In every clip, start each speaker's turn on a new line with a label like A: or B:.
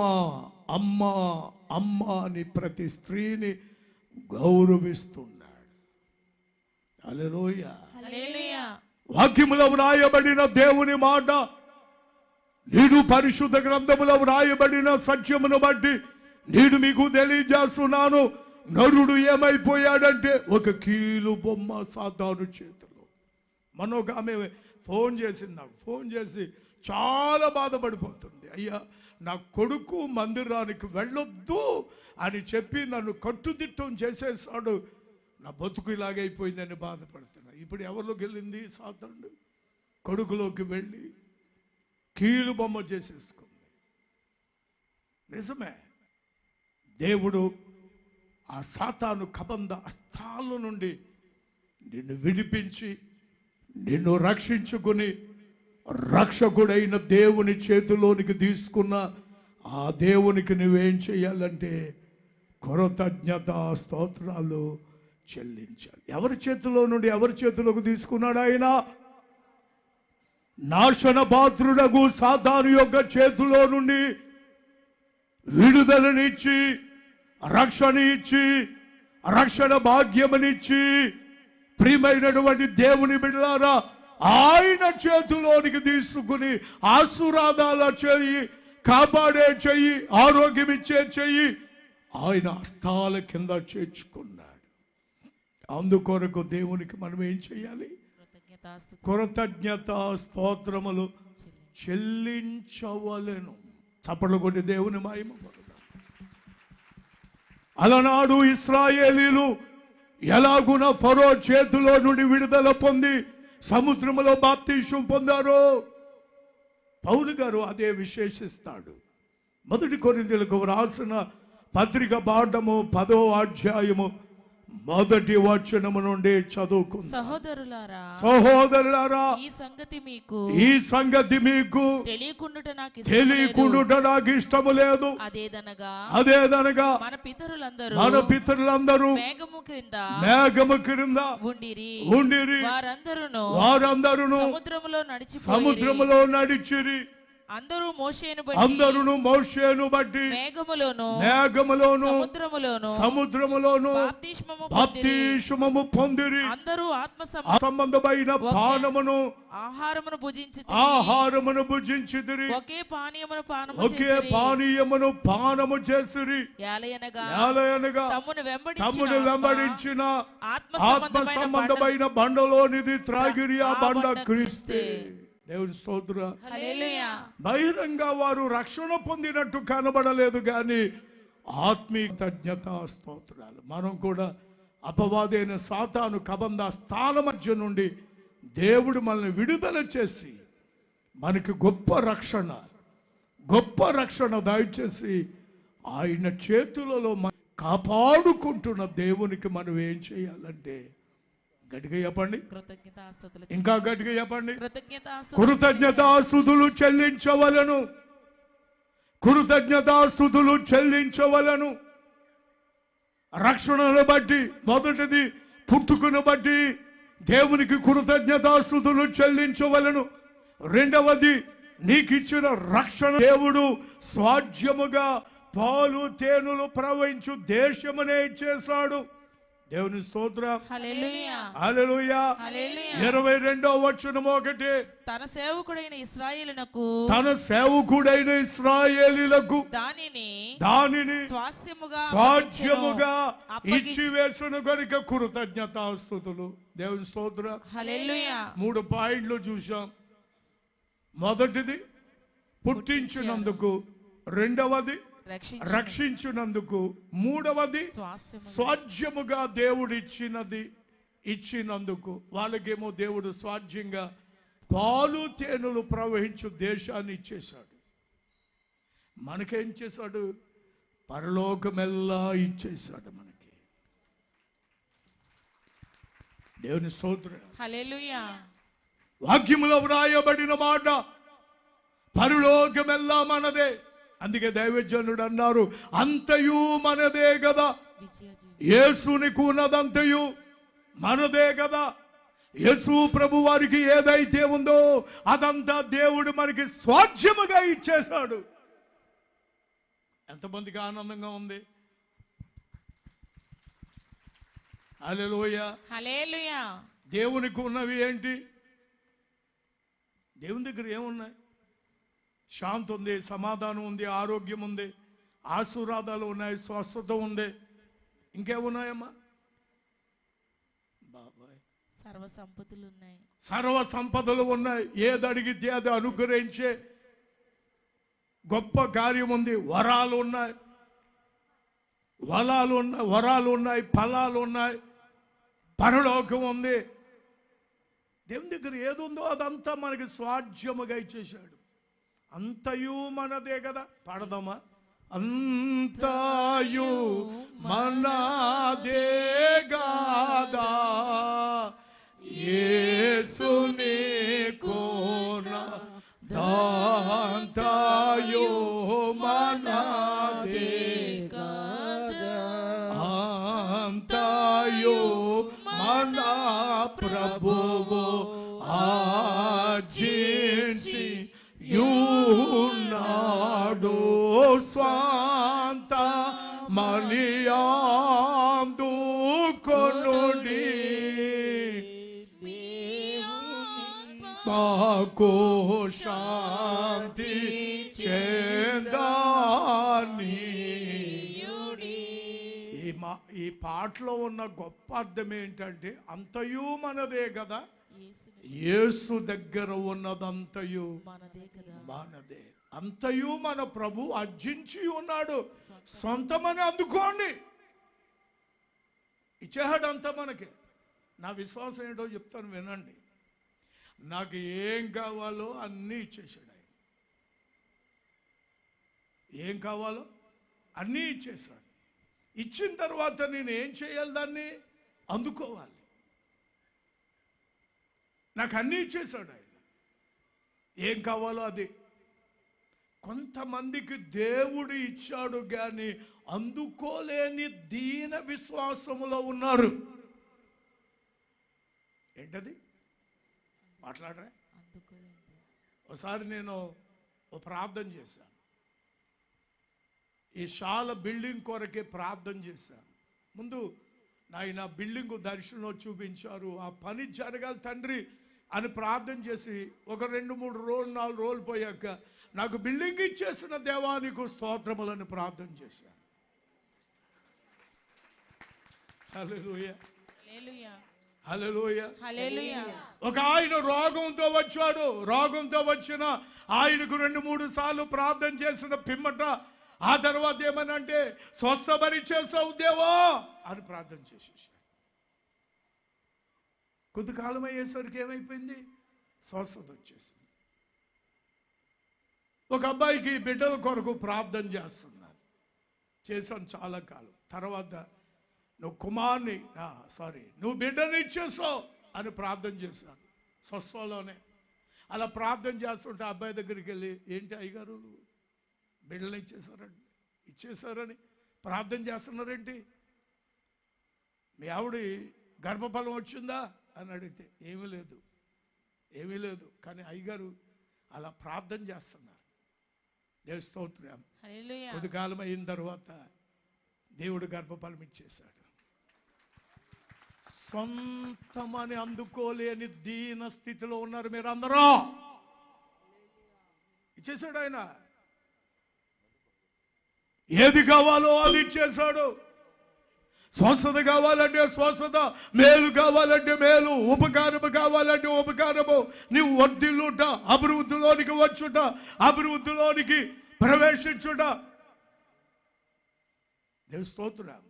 A: అమ్మ అమ్మ అమ్మ అని ప్రతి స్త్రీని గౌరవిస్తున్నాడు. అలలోయ వాక్యములో వ్రాయబడిన దేవుని మాట నేడు పరిశుద్ధ గ్రంథములో వ్రాయబడిన సత్యమును బట్టి నేను మీకు తెలియజేస్తున్నాను. నరుడు ఏమైపోయాడంటే ఒక కీలు బొమ్మ సాతాను చేతిలో. మన ఒక ఆమె ఫోన్ చేసింది నాకు ఫోన్ చేసి చాలా బాధపడిపోతుంది. అయ్యా నా కొడుకు మందిరానికి వెళ్ళొద్దు అని చెప్పి నన్ను కట్టుదిట్టం చేసేసాడు. నా బతుకు ఇలాగైపోయిందని బాధపడుతున్నా. ఇప్పుడు ఎవరిలోకి వెళ్ళింది సాతానుడు? కొడుకులోకి వెళ్ళి కీలు బొమ్మ చేసేసుకుంది. నిజమే దేవుడు ఆ సాతాను కబంధ అస్థాల నుండి నిన్ను విడిపించి నిన్ను రక్షించుకుని రక్షకుడైన దేవుని చేతిలోనికి తీసుకున్న ఆ దేవునికి నువ్వేం చేయాలంటే కృతజ్ఞత స్తోత్రాలు చెల్లించాలి. ఎవరి చేతిలో నుండి ఎవరి చేతిలోకి తీసుకున్నాడు ఆయన? నాశన పాత్రుడకు సాతాను యొక్క చేతిలో నుండి విడుదలనిచ్చి రక్షణ ఇచ్చి రక్షణ భాగ్యమనిచ్చి ప్రియమైనటువంటి దేవుని బిడ్డలారా ఆయన చేతిలోనికి తీసుకుని ఆశీర్వాదాల చెయ్యి కాపాడే చెయ్యి ఆరోగ్యం ఇచ్చే చెయ్యి ఆయన హస్తాల కింద చేర్చుకున్నాడు. అందుకొరకు దేవునికి మనం ఏం చేయాలి?
B: కృతజ్ఞతాస్తు
A: కృతజ్ఞత స్తోత్రములు చెల్లించవలెను. చప్పట్లు కొట్టి దేవుని మహిమ అలనాడు ఇస్రాయేలీలు ఎలాగున ఫరో చేతిలో నుండి విడుదల పొంది సముద్రములో బాప్తీషం పొందారో? పౌలు గారు అదే విశేషిస్తాడు. మొదటి కొరిందులకు రాసిన పత్రిక పాఠము పదో అధ్యాయము మొదటి వచనము నుండి చదువుకుందాం.
B: సహోదరులారా
A: సహోదరులారా
B: ఈ సంగతి మీకు
A: ఈ సంగతి మీకు
B: తెలియకుండుట నాకు.
A: తెలియకుండా నాకు ఇష్టము లేదు.
B: అదేదనగా
A: అదేదనగా
B: మన పితరులందరూ
A: మన పితరులందరూ
B: మేఘము క్రింద
A: మేఘము క్రింద
B: ఉండిరి.
A: ఉండిరి.
B: వారందరూ
A: వారందరూ
B: సముద్రములో నడిచి
A: సముద్రములో నడిచిరి.
B: అందరూ మోషేను బట్టి
A: అందరూ మోషేను బట్టి
B: మేఘములోను
A: మేఘములోను
B: సముద్రములోను
A: సముద్రములోను
B: బాప్తిస్మము పొందిరి.
A: బాప్తిస్మము పొందిరి
B: అందరూ ఆత్మ
A: సంబంధమైన పానమును
B: ఆహారమును భుజించి
A: ఆహారమును భుజించిదిరి
B: ఒకే పానీయమును పానము
A: ఒకే. పానీయమును పానము చేసిరి
B: యాలయనగా తమ్మును వెంబడించిన
A: తమ్మును వెంబడించిన
B: ఆత్మ సంబంధమైన
A: బండలోనిది త్రాగిరి ఆ బండ క్రీస్తే. దేవుని స్తోత్ర. బహిరంగ వారు రక్షణ పొందినట్టు కనబడలేదు కానీ ఆత్మీయ తజ్ఞత స్తోత్రాలు మనం కూడా అపవాదైన సాతాను కబంధ స్థాన మధ్య నుండి దేవుడు మనల్ని విడుదల చేసి మనకి గొప్ప రక్షణ గొప్ప రక్షణ దయచేసి ఆయన చేతులలో కాపాడుకుంటున్న దేవునికి మనం ఏం చేయాలంటే గట్టిగా చెప్పండి ఇంకా గట్టిగా చెప్పండి
B: కృతజ్ఞతాస్తుతులు
A: చెల్లించవలను. కృతజ్ఞతాస్తుతులు చెల్లించవలను. రక్షణను బట్టి మొదటిది పుట్టుకును బట్టి దేవునికి కృతజ్ఞతాస్తుతులు చెల్లించవలను. రెండవది నీకు ఇచ్చిన రక్షణ దేవుడు స్వాధ్యముగా పాలు తేనెలు ప్రవహించు దేశమనే ఇచ్చేశాడు దేవుని స్తోత్రం. ఇరవై రెండో వచనం ఒకటి.
B: తన సేవకుడైన ఇస్రాయేలునకు
A: తన సేవకుడైన ఇస్రాయేలీలకు
B: దానిని
A: దానిని
B: స్వాస్యముగా అప్పగించెను.
A: ఇచ్చి వేసిన కనుక కృతజ్ఞతాస్తుతులు దేవుని స్తోత్ర. మూడు పాయింట్లు చూసాం మొదటిది పుట్టించినందుకు. రెండవది రక్షించినందుకు మూడవది స్వాధ్యముగా దేవుడు ఇచ్చినది ఇచ్చినందుకు. వాళ్ళకేమో దేవుడు స్వాధ్యంగా పాలు తేనెలు ప్రవహించు దేశాన్ని ఇచ్చేశాడు. మనకేం చేశాడు? పరలోకమెల్లా ఇచ్చేశాడు మనకి. దేవుని
B: హల్లెలూయా.
A: వాక్యములో వ్రాయబడిన మాట పరలోకమెల్లా మనదే. అందుకే దైవజనుడు అన్నారు అంతయు మనదే కదా యేసునికి ఉన్నదంతయు మనదే కదా యేసు ప్రభు వారికి ఏదైతే ఉందో అదంతా దేవుడు మనకి స్వాధ్యముగా ఇచ్చేశాడు. ఎంతమందికి ఆనందంగా ఉంది? దేవునికి ఉన్నవి ఏంటి? దేవుని దగ్గర ఏమున్నాయి? శాంతి ఉంది సమాధానం ఉంది ఆరోగ్యం ఉంది ఆశీర్వాదాలు ఉన్నాయి స్వస్థత ఉంది. ఇంకేమున్నాయమ్మా? బాబాయ్.
B: సర్వ సంపదలు ఉన్నాయి.
A: సర్వ సంపదలు ఉన్నాయి. ఏది అడిగితే అది అనుగ్రహించే గొప్ప కార్యం ఉంది. వరాలు ఉన్నాయి. వరాలు ఉన్నాయి వరాలు ఉన్నాయి ఫలాలు ఉన్నాయి. పరలోకం ఉంది. దేవుని దగ్గర ఏది ఉందో అదంతా మనకి స్వాధ్యముగా ఇచ్చేశాడు. అంతయు మనదే కదా పాడదామా? అంతయు మనదే గాదా. యేసుని కోన దాంతయు మనదే అంతయు మన ప్రభువు ఆజించి యునాడు స్వాంత మనియాందు కొనుడి. మాకు శాంతి చెందాని. ఈ మా ఈ పాటలో ఉన్న గొప్ప అర్థం ఏంటంటే అంతయు మనదే కదా. యేసు దగ్గర ఉన్నదంతయు
B: మనదే కదా.
A: మనదే. అంతయు మన ప్రభు అర్జించి ఉన్నాడు. సొంతమని అందుకోండి. ఇచ్చేహాడు అంతా మనకి. నా విశ్వాసం ఏంటో చెప్తాను వినండి. నాకు ఏం కావాలో అన్నీ ఇచ్చేసాడు ఆయన. ఏం కావాలో? అన్నీ ఇచ్చేసాడు ఇచ్చిన తర్వాత నేను ఏం చేయాలి దాన్ని? అందుకోవాలి. నాకు అన్నీ ఇచ్చేసాడు ఆయన. ఏం కావాలో అది. కొంతమందికి దేవుడు ఇచ్చాడు కానీ అందుకోలేని దీన విశ్వాసములో ఉన్నారు. ఏంటది? మాట్లాడరా? ఒకసారి నేను ఓ ప్రార్థన చేశాను. ఈ శాల బిల్డింగ్ కొరకే ప్రార్థన చేశాను. ముందు నాయన బిల్డింగ్ దర్శనం చూపించారు. ఆ పని జరగాలి తండ్రి. అని ప్రార్థన చేసి ఒక రెండు మూడు రోజులు నాలుగు రోజులు పోయాక నాకు బిల్డింగ్ ఇచ్చేసిన దేవానికి స్తోత్రములని ప్రార్థన చేశాను. ఒక ఆయన రోగంతో వచ్చాడు. రోగంతో వచ్చిన ఆయనకు రెండు మూడు సార్లు ప్రార్థన చేసిన పిమ్మట ఆ తర్వాత ఏమనంటే స్వస్థపరి చేసావు దేవా అని ప్రార్థన చేసేసాడు. కొద్ది కాలం అయ్యేసరికి ఏమైపోయింది? స్వస్థత వచ్చేసింది ఒక అబ్బాయికి బిడ్డల కొరకు ప్రార్థన చేస్తున్నారు. చేశాను చాలా కాలం. తర్వాత నువ్వు కుమార్ని సారీ నువ్వు బిడ్డని ఇచ్చేసావు అని ప్రార్థన చేశాను. స్వస్థలోనే. అలా ప్రార్థన చేస్తుంటే అబ్బాయి దగ్గరికి వెళ్ళి ఏంటి అయ్యగారు? బిడ్డలు ఇచ్చేసారండి ఇచ్చేసారని ప్రార్థన చేస్తున్నారేంటి? మీ ఆవిడ గర్భఫలం వచ్చిందా? అని అడిగితే ఏమీ లేదు ఏమీ లేదు. కానీ అయ్యగారు అలా ప్రార్థన చేస్తున్నారు. దేవ స్తోత్రం.
B: హల్లెలూయా.
A: కొద్ది కాలం అయిన తర్వాత దేవుడు గర్భఫలం ఇచ్చేశాడు. సొంతమని అందుకోలేని దీన స్థితిలో ఉన్నారు మీరు అందరూ ఇచ్చేశాడు ఆయన. ఏది కావాలో అది ఇచ్చేశాడు. స్వస్థత కావాలంటే స్వస్థత మేలు కావాలంటే మేలు ఉపకారము కావాలంటే ఉపకారము. నీవు వర్ధిల్లుట అభివృద్ధిలోనికి వచ్చుట అభివృద్ధిలోనికి ప్రవేశించుట. దేవు స్తోత్రం.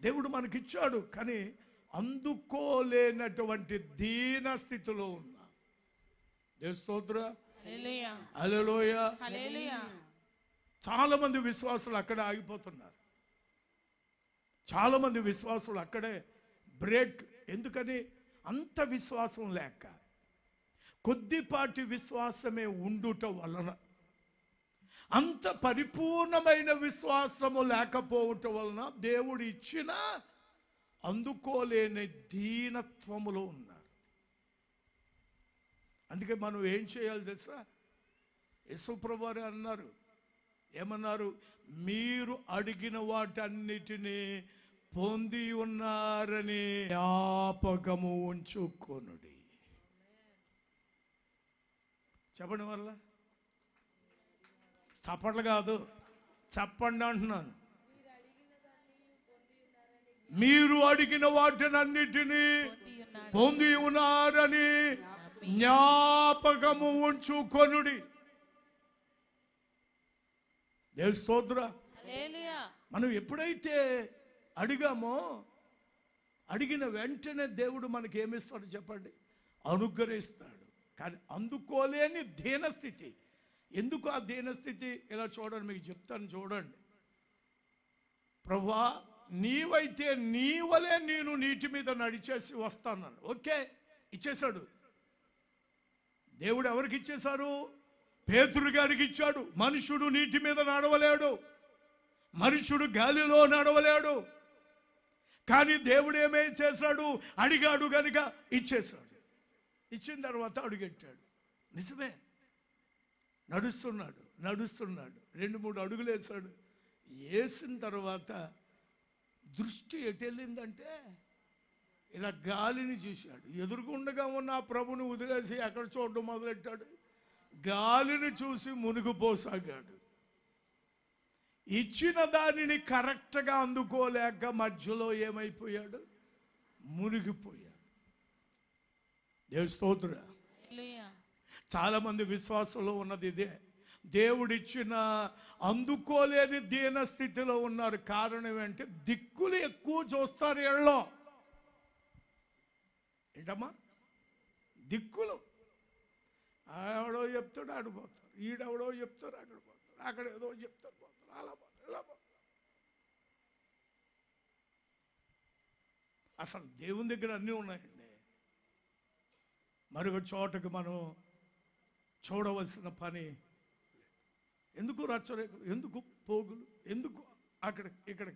A: దేవుడు మనకిచ్చాడు కానీ అందుకోలేనటువంటి దీన స్థితిలో ఉన్నా. దేవు స్తోత్ర. అలలోయ చాలా మంది విశ్వాసులు అక్కడే ఆగిపోతున్నారు. చాలామంది విశ్వాసులు అక్కడే బ్రేక్. ఎందుకని? అంత విశ్వాసం లేక. కొద్దిపాటి విశ్వాసమే ఉండుట వలన. అంత పరిపూర్ణమైన విశ్వాసము లేకపోవటం వలన దేవుడు ఇచ్చిన అందుకోలేని దీనత్వములో ఉన్నారు అందుకే మనం ఏం చేయాలి తెలుసా? యశుప్రభు అన్నారు. ఏమన్నారు? మీరు అడిగిన వాటన్నిటినీ పొంది ఉన్నారని జ్ఞాపకము ఉంచుకొనుడి. చెప్పండి వల్ల చప్పట్లు కాదు చెప్పండి అంటున్నాను. మీరు అడిగిన వాటినన్నిటినీ
B: పొంది
A: ఉన్నారని జ్ఞాపకము ఉంచుకొనుడి. దేవ స్తోత్ర. మనం ఎప్పుడైతే అడిగామో అడిగిన వెంటనే దేవుడు మనకి ఏమిస్తాడు చెప్పండి? అనుగ్రహిస్తాడు. కానీ అందుకోలేని దీనస్థితి. ఎందుకు ఆ దీనస్థితి? ఇలా చూడండి మీకు చెప్తాను చూడండి. ప్రభా నీవైతే నీవలే నేను నీటి మీద నడిచేసి వస్తాను ఓకే ఇచ్చేశాడు. దేవుడు ఎవరికి ఇచ్చేశారు? పేతురు గారికి ఇచ్చాడు. మనుషుడు నీటి మీద నడవలేడు. మనుషుడు గాలిలో నడవలేడు. కానీ దేవుడు ఏమే చేశాడు? అడిగాడు కనుక ఇచ్చేశాడు. ఇచ్చిన తర్వాత అడుగెట్టాడు. నిజమే. నడుస్తున్నాడు నడుస్తున్నాడు. రెండు మూడు అడుగులు వేశాడు. వేసిన తర్వాత దృష్టి ఎటు వెళ్ళిందంటే ఇలా గాలిని చూశాడు. ఎదురుకుండగా ఉన్న ఆ ప్రభుని వదిలేసి ఎక్కడ చూడడం మొదలెట్టాడు? గాలిని చూసి మునిగిపోసాగాడు. ఇచ్చిన దానిని కరెక్ట్గా అందుకోలేక మధ్యలో ఏమైపోయాడు? మునిగిపోయాడు. దేవు స్తోత్ర
B: హల్లెలూయా.
A: చాలా మంది విశ్వాసంలో ఉన్నది ఇదే. దేవుడిచ్చిన అందుకోలేని దీన స్థితిలో ఉన్నారు. కారణం ఏంటంటే దిక్కులు ఎక్కువ చూస్తారు ఎళ్ళో ఏంటమ్మా? దిక్కులు. ఆడో చెప్తాడు ఆడు పోతారు ఈడెవడో చెప్తారు అక్కడ పోతారు అక్కడ ఏదో చెప్తారు అసలు దేవుని దగ్గర అన్నీ ఉన్నాయండి. మరొక చోటకు మనం చూడవలసిన పని ఎందుకు రచ్చరేఖలు ఎందుకు పోగులు? ఎందుకు అక్కడ ఇక్కడ?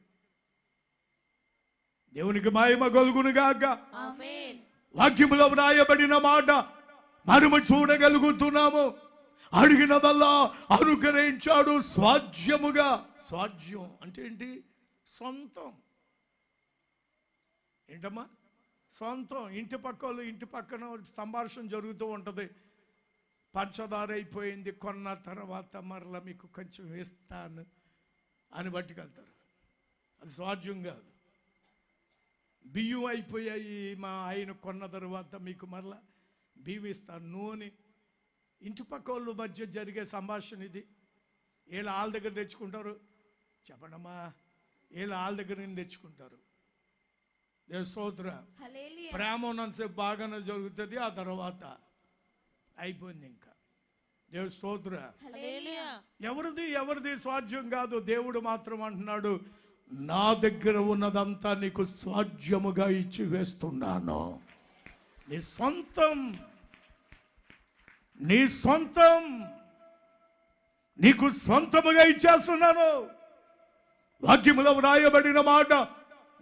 A: దేవునికి మాయమ గొలుగునుగాక
B: ఆమేన్.
A: వాక్యములో వ్రాయబడిన మాట మనము చూడగలుగుతున్నాము. అడిగినదల్లా అనుగ్రహించాడు స్వాజ్యముగా స్వాజ్యం అంటే ఏంటి? సొంతం. ఏంటమ్మా? సొంతం. ఇంటి పక్క వాళ్ళు ఇంటి పక్కన సంభాషణ జరుగుతూ ఉంటుంది. పంచదార అయిపోయింది కొన్న తర్వాత మరలా మీకు కొంచెం వేస్తాను అని పట్టుకెళ్తారు. అది స్వాజ్యం కాదు. బియ్యం అయిపోయాయి మా ఆయన కొన్న తర్వాత మీకు మరలా బియ్యం ఇస్తాను నూనె ఇంటి పక్క వాళ్ళ మధ్య జరిగే సంభాషణ ఇది. వీళ్ళు వాళ్ళ దగ్గర తెచ్చుకుంటారు. చెప్పండమ్మా వీళ్ళు వాళ్ళ దగ్గర నుంచి తెచ్చుకుంటారు. దేవ స్తోత్ర. ప్రేమ ఉన్నంతసేపు బాగానే జరుగుతుంది ఆ తర్వాత అయిపోయింది ఇంకా. దేవ స్తోత్ర. ఎవరిది ఎవరిది స్వాధ్యం కాదు దేవుడు మాత్రం అంటున్నాడు నా దగ్గర ఉన్నదంతా నీకు స్వాధ్యముగా ఇచ్చి వేస్తున్నాను నీ సొంతం నీ సొంతం నీకు సొంతముగా ఇచ్చేస్తున్నాను. వాక్యములో వ్రాయబడిన మాట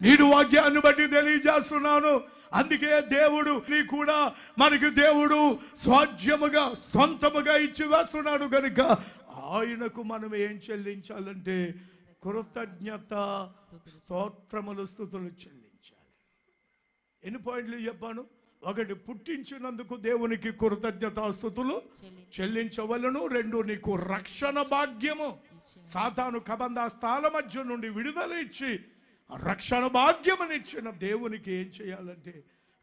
A: నేను వాక్యాన్ని బట్టి తెలియజేస్తున్నాను. అందుకే దేవుడు నీ కూడా మనకి దేవుడు స్వాజ్యముగా సొంతముగా ఇచ్చి వేస్తున్నాడు కనుక ఆయనకు మనం ఏం చెల్లించాలంటే కృతజ్ఞత స్తోత్రములు స్థుతులు చెల్లించాలి. ఎన్ని పాయింట్లు చెప్పాను? ఒకటి పుట్టించినందుకు దేవునికి కృతజ్ఞతాస్థుతులు చెల్లించవలను రెండు నీకు రక్షణ భాగ్యము. సాతాను కబంధ స్థాల మధ్య నుండి విడుదల ఇచ్చి రక్షణ భాగ్యమునిచ్చిన దేవునికి ఏం చేయాలంటే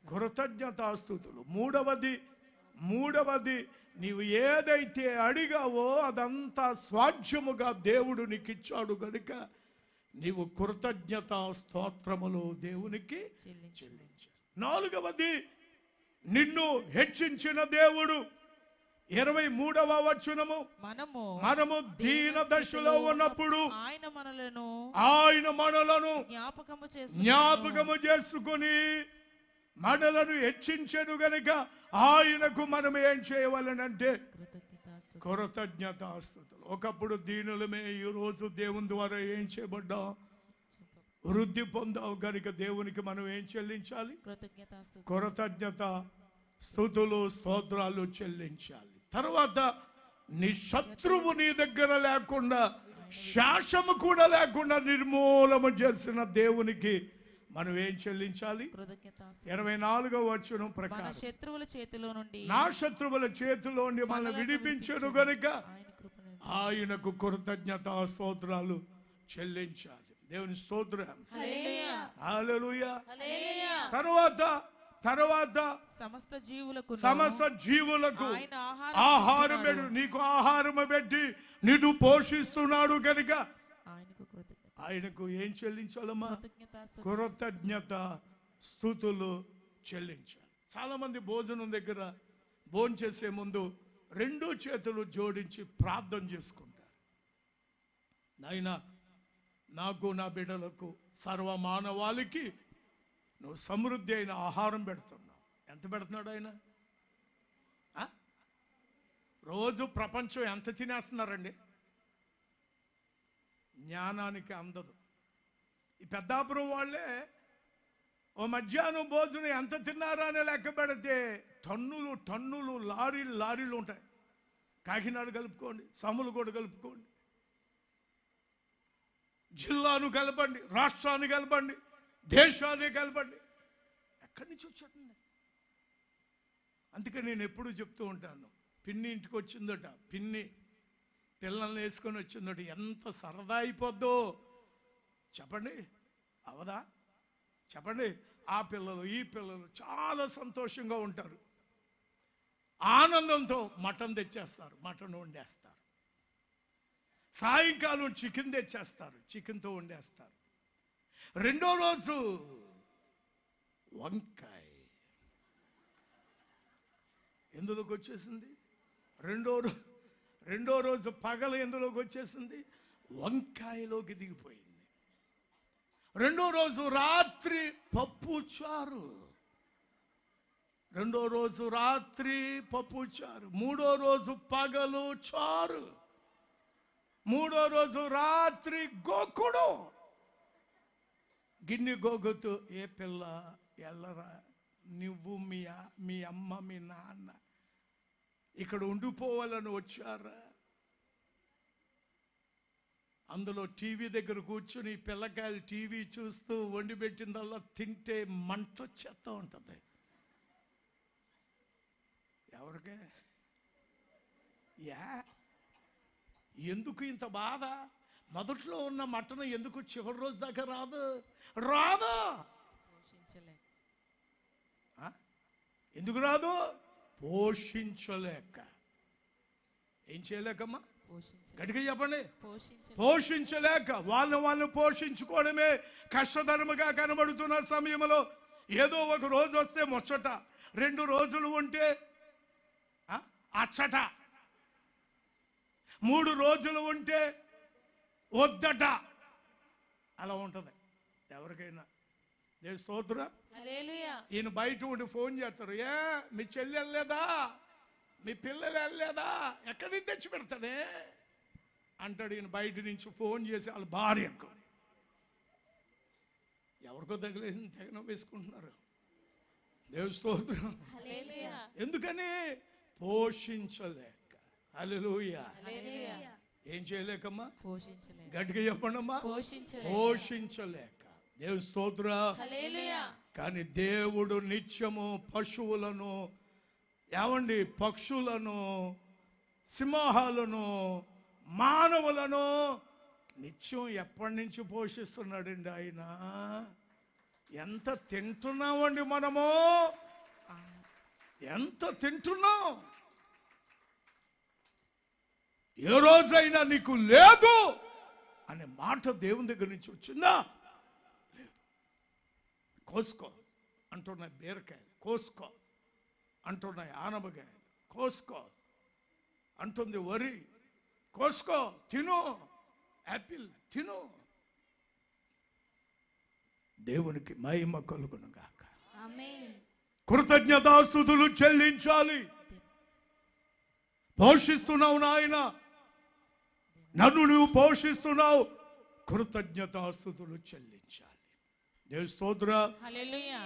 A: కృతజ్ఞతాస్థుతులు మూడవది మూడవది నీవు ఏదైతే అడిగావో అదంతా స్వాధ్యముగా దేవుడు నీకు ఇచ్చాడు గనుక నీవు కృతజ్ఞత స్తోత్రములు దేవునికి చెల్లించాలి నాలుగవది నిన్ను హెచ్చించిన దేవుడు. ఇరవై మూడవ వచనము.
B: మనము
A: మనము దీన దశలో ఉన్నప్పుడు
B: ఆయన మనలను
A: ఆయన మనలను
B: జ్ఞాపకము చేసి
A: జ్ఞాపకము చేసుకుని మనలను హెచ్చించను గనుక ఆయనకు మనం ఏం చేయవలనంటే.
B: కృతజ్ఞతాస్తుతులు.
A: ఒకప్పుడు దీనులమే ఈ రోజు దేవుని ద్వారా ఏం చేయబడ్డాం? వృద్ధి పొందాం కనుక దేవునికి మనం ఏం చెల్లించాలి. కృతజ్ఞత స్థుతులు. స్తోత్రాలు చెల్లించాలి. తర్వాత నీ శత్రువు నీ దగ్గర లేకుండా శాసము కూడా లేకుండా నిర్మూలన చేసిన దేవునికి మనం ఏం చెల్లించాలి? ఇరవై నాలుగో వచ్చును
B: మన
A: ప్రకారం
B: శత్రువుల చేతిలో నుండి
A: నా శత్రువుల చేతిలో ఉండి మనల్ని విడిపించను గనుక ఆయనకు కృతజ్ఞత స్తోత్రాలు చెల్లించాలి. దేవుని స్తోత్రం. తరువాత తరువాత
B: సమస్త జీవులకు
A: సమస్త జీవులకు
B: ఆయన ఆహారం
A: నీకు ఆహారం పెట్టి నిన్ను పోషిస్తున్నాడు కనుక
B: ఆయనకు కృతజ్ఞత.
A: ఆయనకు ఏం చెల్లించాలమ్మా? కృతజ్ఞత స్థుతులు చెల్లించాలి. చాలా మంది భోజనం దగ్గర భోజనం చేసే ముందు రెండు చేతులు జోడించి ప్రార్థన చేసుకుంటారు. నాయన నాకు నా బిడ్డలకు సర్వ మానవాళికి నువ్వు సమృద్ధి అయిన ఆహారం పెడుతున్నావు. ఎంత పెడుతున్నాడు ఆయన? రోజు ప్రపంచం ఎంత తినేస్తున్నారండి? జ్ఞానానికి అందదు. ఈ పెద్దాపురం వాళ్ళే ఓ మధ్యాహ్నం భోజనం ఎంత తిన్నారా అని లెక్క పెడితే టన్నులు టన్నులు లారీలు లారీలు ఉంటాయి. కాకినాడ కలుపుకోండి సములు కూడా కలుపుకోండి జిల్లాను కలపండి రాష్ట్రాన్ని కలపండి దేశాన్ని కలపండి. ఎక్కడి నుంచి వచ్చేస్తుంది? అందుకని నేను ఎప్పుడూ చెప్తూ ఉంటాను పిన్ని ఇంటికి వచ్చిందట పిన్ని పిల్లల్ని వేసుకొని వచ్చిందట ఎంత సరదా అయిపోద్దో. చెప్పండి అవదా? చెప్పండి ఆ పిల్లలు ఈ పిల్లలు చాలా సంతోషంగా ఉంటారు. ఆనందంతో మటన్ తెచ్చేస్తారు మటన్ వండేస్తారు. సాయంకాలం చికెన్ తెచ్చేస్తారు చికెన్తో వండేస్తారు. రెండో రోజు వంకాయ. ఎందులోకి వచ్చేసింది? రెండో రోజు రెండో రోజు పగలు ఎందులోకి వచ్చేసింది? వంకాయలోకి దిగిపోయింది. రెండో రోజు రాత్రి పప్పు చారు. రెండో రోజు రాత్రి పప్పు చారు. మూడో రోజు పగలు చారు. మూడో రోజు రాత్రి గోకుడు. గిన్నె గోగుతూ ఏ పిల్ల ఎల్లరా నువ్వు మీ మీ అమ్మ మీ నాన్న ఇక్కడ ఉండిపోవాలని వచ్చారా? అందులో టీవీ దగ్గర కూర్చుని పిల్లకాయలు టీవీ చూస్తూ వండి పెట్టిందల్లా తింటే మంట చెత్త ఉంటుంది. ఎవరికే? యా ఎందుకు ఇంత బాధ? మొదట్లో ఉన్న మటన్ ఎందుకు చివరి రోజు దాకా రాదు? రాదు? ఎందుకు రాదు? పోషించలేక. ఏం చేయలేకమ్మా? గట్టిగా చెప్పండి.
B: పోషించలేక.
A: వాళ్ళని వాళ్ళని పోషించుకోవడమే కష్టతరముగా కనబడుతున్న సమయంలో ఏదో ఒక రోజు వస్తే ముచ్చట. రెండు రోజులు ఉంటే ఆ, అచ్చట. మూడు రోజులు ఉంటే వద్దట. అలా ఉంటుంది. ఎవరికైనా. ఏ స్తోత్ర ఈయన బయట ఉండి ఫోన్ చేస్తారు. ఏ మీ చెల్లి వెళ్ళలేదా? మీ పిల్లలు వెళ్ళలేదా? ఎక్కడి నుంచి తెచ్చి పెడతానే? అంటాడు ఈయన బయట నుంచి ఫోన్ చేసి వాళ్ళ భార్యకు. ఎవరికో తగిలేసి తెగన వేసుకుంటున్నారు. దేవు స్తోత్రం. ఎందుకని? పోషించలేక హల్లెలూయా. ఏం చేయలేకమ్మా? గట్టిగా చెప్పండమ్మా.
B: పోషించలేక.
A: పోషించలేక. దేవు స్తోత్ర. కానీ దేవుడు నిత్యము పశువులను ఏమండి పక్షులను సింహాలను మానవులను నిత్యం ఎప్పటి నుంచి పోషిస్తున్నాడండి ఆయన? ఎంత తింటున్నామండి మనము? ఎంత తింటున్నాం? ఏ రోజైనా నీకు లేదు అనే మాట దేవుని దగ్గర నుంచి వచ్చిందా? లేదు. కోసుకో అంటున్నాయి బీరకాయలు కోసుకో అంటున్నాయి ఆనపకాయలు కోసుకో అంటుంది వరి కోసుకో తిను యాపిల్ తిను. దేవునికి మహిమ కలుగును గాక.
C: ఆమేన్.
A: కృతజ్ఞతాస్థుతులు చెల్లించాలి. పోషిస్తున్నావు నాయన. నన్ను నువ్వు పోషిస్తున్నావు. కృతజ్ఞతాస్థుతులు చెల్లించాలి. దేవు స్తోత్ర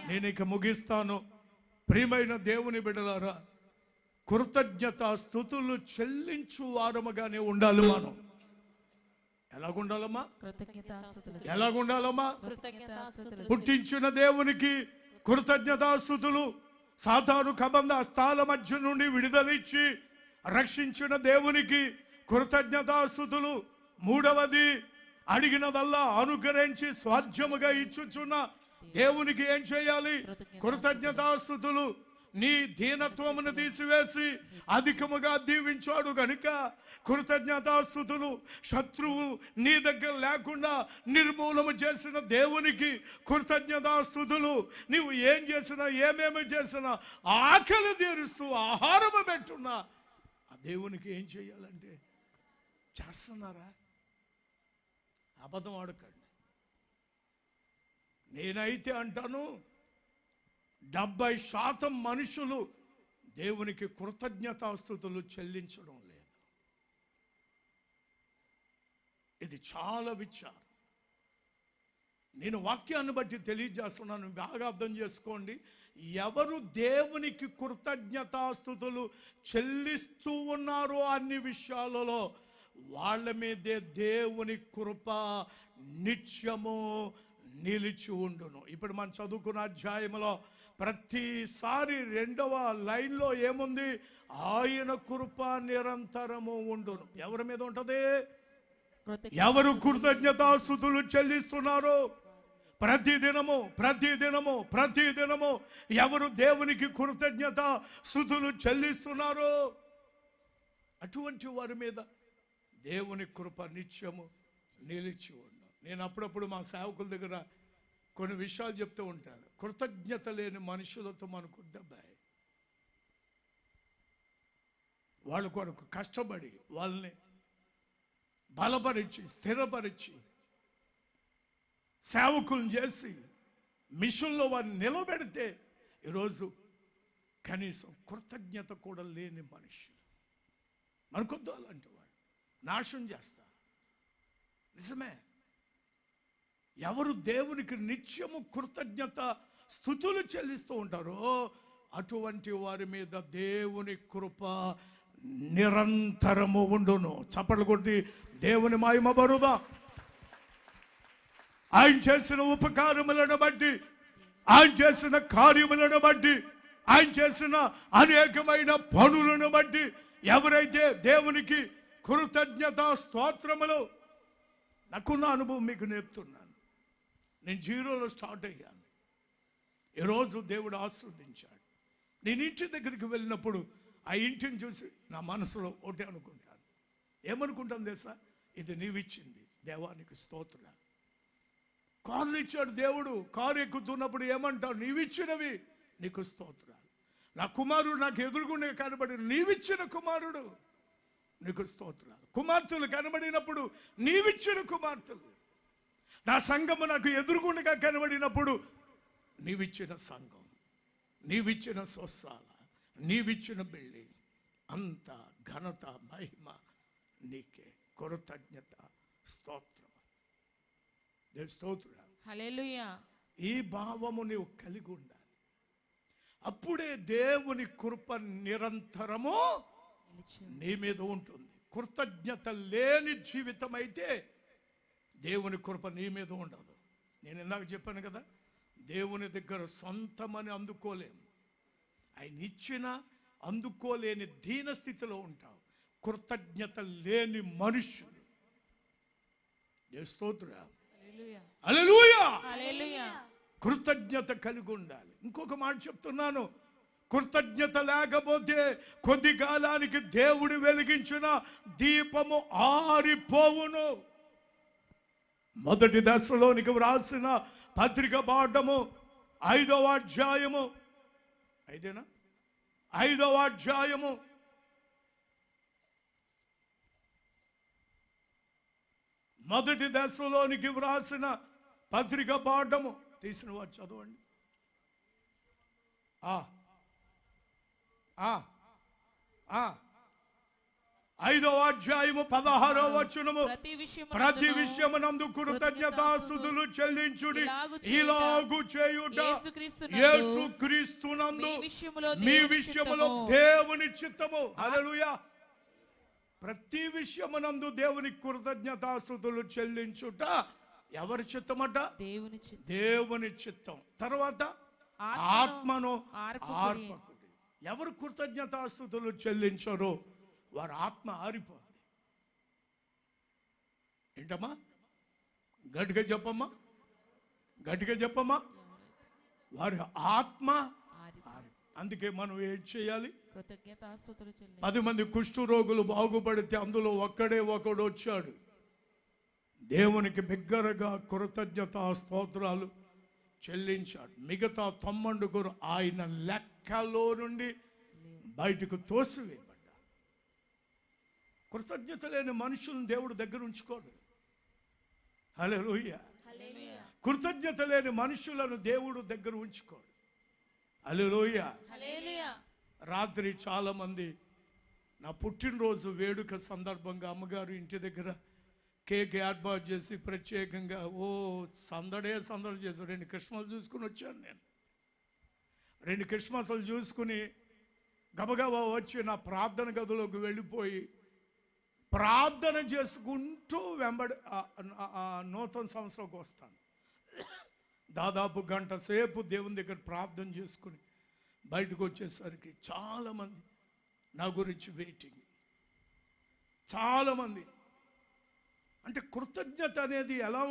A: నేను ఇక ముగిస్తాను. ప్రియమైన దేవుని బిడ్డలారా కృతజ్ఞత స్థుతులు చెల్లించు వారముగానే ఉండాలి మనం. ఎలాగుండాలమ్మా?
B: కృతజ్ఞతాస్తుతులు
A: ఎలాగుండాలమ్మా?
B: కృతజ్ఞతాస్తుతులు
A: పుట్టించిన దేవునికి కృతజ్ఞతాస్థుతులు సాతాను కబంధ స్థాల మధ్య నుండి విడుదలిచ్చి రక్షించిన దేవునికి కృతజ్ఞతాస్థుతులు. మూడవది అడిగినదల్లా అనుగ్రహించి స్వాధ్యముగా ఇచ్చుచున్న దేవునికి ఏం చేయాలి? కృతజ్ఞతాస్థుతులు. నీ దీనత్వమును తీసివేసి అధికముగా దీవించాడు గనుక కృతజ్ఞతాస్థుతులు. శత్రువు నీ దగ్గర లేకుండా నిర్మూలము చేసిన దేవునికి కృతజ్ఞతాస్థుతులు. నీవు ఏం చేసినా ఏమేమి చేసినా ఆకలి తీరుస్తూ ఆహారము పెట్టున్నా. ఆ దేవునికి ఏం చేయాలంటే చేస్తున్నారా? అబద్ధం ఆడకండి. నేనైతే అంటాను డెబ్బై శాతం మనుషులు దేవునికి కృతజ్ఞతాస్థుతులు చెల్లించడం లేదు. ఇది చాలా విచారం. నేను వాక్యాన్ని బట్టి తెలియజేస్తున్నాను బాగా అర్థం చేసుకోండి. ఎవరు దేవునికి కృతజ్ఞతాస్థుతులు చెల్లిస్తూ ఉన్నారో అన్ని విషయాలలో వాళ్ళ మీదే దేవుని కృప నిత్యము నిలిచి ఉండును. ఇప్పుడు మనం చదువుకున్న అధ్యాయంలో ప్రతిసారి రెండవ లైన్లో ఏముంది? ఆయన కృప నిరంతరము ఉండును. ఎవరి మీద ఉంటది? ఎవరు కృతజ్ఞతాస్థుతులు చెల్లిస్తున్నారో? ప్రతి దినము ప్రతి దినము ప్రతి దినము ఎవరు దేవునికి కృతజ్ఞత స్థుతులు చెల్లిస్తున్నారో? అటువంటి వారి మీద దేవుని కృప నిత్యము నిలిచి ఉన్నాం నేను అప్పుడప్పుడు మా సేవకుల దగ్గర కొన్ని విషయాలు చెప్తూ ఉంటాను. కృతజ్ఞత లేని మనుషులతో మనకు దెబ్బాయి వాళ్ళ కొరకు కష్టపడి వాళ్ళని బలపరిచి స్థిరపరిచి సేవకులను చేసి మిషన్లో వారిని నిలబెడితే ఈరోజు కనీసం కృతజ్ఞత కూడా లేని మనుషులు. మనకొద్దు అలాంటి వాళ్ళు. నాశనం చేస్తారు నిజమే. ఎవరు దేవునికి నిత్యము కృతజ్ఞత స్థుతులు చెల్లిస్తూ ఉంటారో అటువంటి వారి మీద దేవుని కృప నిరంతరము ఉండును. చప్పట్లు కొట్టి దేవుని మాయమ బరుదా ఆయన చేసిన ఉపకారములను బట్టి ఆయన చేసిన కార్యములను బట్టి ఆయన చేసిన అనేకమైన పనులను బట్టి ఎవరైతే దేవునికి కృతజ్ఞత స్తోత్రములు నాకున్న అనుభవం మీకు నేర్పుతున్నాను. నేను జీరోలో స్టార్ట్ అయ్యాను. ఈరోజు దేవుడు ఆస్వాదించాడు. నేను ఇంటి దగ్గరికి వెళ్ళినప్పుడు ఆ ఇంటిని చూసి నా మనసులో ఒకటే అనుకుంటాను. ఏమనుకుంటాను తెలుసా? ఇది నీవిచ్చింది దేవానికి స్తోత్ర. కారులు ఇచ్చాడు దేవుడు. కారు ఎక్కుతున్నప్పుడు ఏమంటావు? నీవిచ్చినవి నీకు స్తోత్రాలు. నా కుమారుడు నాకు ఎదురుగుండే కనబడి నీవిచ్చిన కుమారుడు. నీకు స్తోత్రాలు. కుమార్తెలు కనబడినప్పుడు నీవిచ్చిన కుమార్తెలు. నా సంఘము నాకు ఎదురుగుండగా కనబడినప్పుడు నీవిచ్చిన సంఘం. నీవిచ్చిన స్వస్థాల నీవిచ్చిన బిల్డింగ్. అంత ఘనత మహిమ నీకే. కృతజ్ఞత స్తోత్రం. స్తోత్రం ఈ భావము నీవు కలిగి ఉండాలి. అప్పుడే దేవుని కృప నిరంతరము నీ మీద ఉంటుంది. కృతజ్ఞత లేని జీవితం అయితే దేవుని కృప నీ మీద ఉండదు. నేను ఇందాక చెప్పాను కదా దేవుని దగ్గర సొంతమని అందుకోలేము ఆయన ఇచ్చిన అందుకోలేని దీన స్థితిలో ఉంటావు. కృతజ్ఞత లేని మనుషులు. స్తోత్ర. అలలుయా కృతజ్ఞత కలిగి ఉండాలి. ఇంకొక మాట చెప్తున్నాను. కృతజ్ఞత లేకపోతే కొద్ది కాలానికి దేవుడు వెలిగించిన దీపము ఆరిపోవును. మొదటి దశలోనికి వ్రాసిన పత్రిక పాఠము ఐదవ అధ్యాయము. ఐదేనా? ఐదవ అధ్యాయము. మొదటి దశలోనికి వ్రాసిన పత్రిక పాఠము. తీసిన వారు చదవండి. ఆ. ఐదవ అధ్యాయము పదహారవ వచనము.
B: ప్రతి విషయం
A: ప్రతి విషయమునందు కృతజ్ఞతాస్తుతులు చెల్లించుడి.
B: ఇలాగు చేయుట, యేసుక్రీస్తునందు.
A: యేసుక్రీస్తునందు.
B: మీ విషయములో దేవుని చిత్తము.
A: దేవుని హల్లెలూయా. ప్రతి విషయమునందు దేవునికి కృతజ్ఞతాస్థుతులు చెల్లించుట ఎవరి చిత్తమట?
B: దేవుని చిత్తం
A: దేవుని చిత్తం. తర్వాత ఆత్మను
B: ఆర్పకుడి.
A: ఎవరు కృతజ్ఞతాస్థుతులు చెల్లించరో వారి ఆత్మ ఆరిపోద్ది ఏంటమ్మా? గట్టిగా చెప్పమ్మా. గట్టిగా చెప్పమ్మా. వారి ఆత్మ అందుకే మనం ఏం చేయాలి? పది మంది కుష్ఠు రోగులు బాగుపడితే అందులో ఒక్కడే ఒకడు వచ్చాడు. దేవునికి బిగ్గరగా కృతజ్ఞత స్తోత్రాలు. చెల్లించాడు. మిగతా తొమ్మండుగురు ఆయన లెక్కలో నుండి బయటకు తోసివేయబడ్డా కృతజ్ఞత లేని మనుషులను దేవుడు దగ్గర ఉంచుకోడు. హల్లెలూయా. కృతజ్ఞత లేని మనుషులను దేవుడు దగ్గర ఉంచుకోడు. హల్లెలూయా. రాత్రి చాలా మంది నా పుట్టినరోజు వేడుక సందర్భంగా అమ్మగారు ఇంటి దగ్గర కేక్ ఏర్పాటు చేసి ప్రత్యేకంగా ఓ సందడే సందడి చేసి రెండు క్రిస్మస్ చూసుకుని వచ్చాను నేను. రెండు క్రిస్మస్లు చూసుకుని గబగబా వచ్చి నా ప్రార్థన గదిలోకి వెళ్ళిపోయి ప్రార్థన చేసుకుంటూ వెంబడి నూతన సంవత్సరంకి వస్తాను. దాదాపు గంట సేపు దేవుని దగ్గర ప్రార్థన చేసుకుని బయటకు వచ్చేసరికి చాలామంది నా గురించి వెయిటింగ్ చాలామంది అంటే కృతజ్ఞత అనేది ఎలా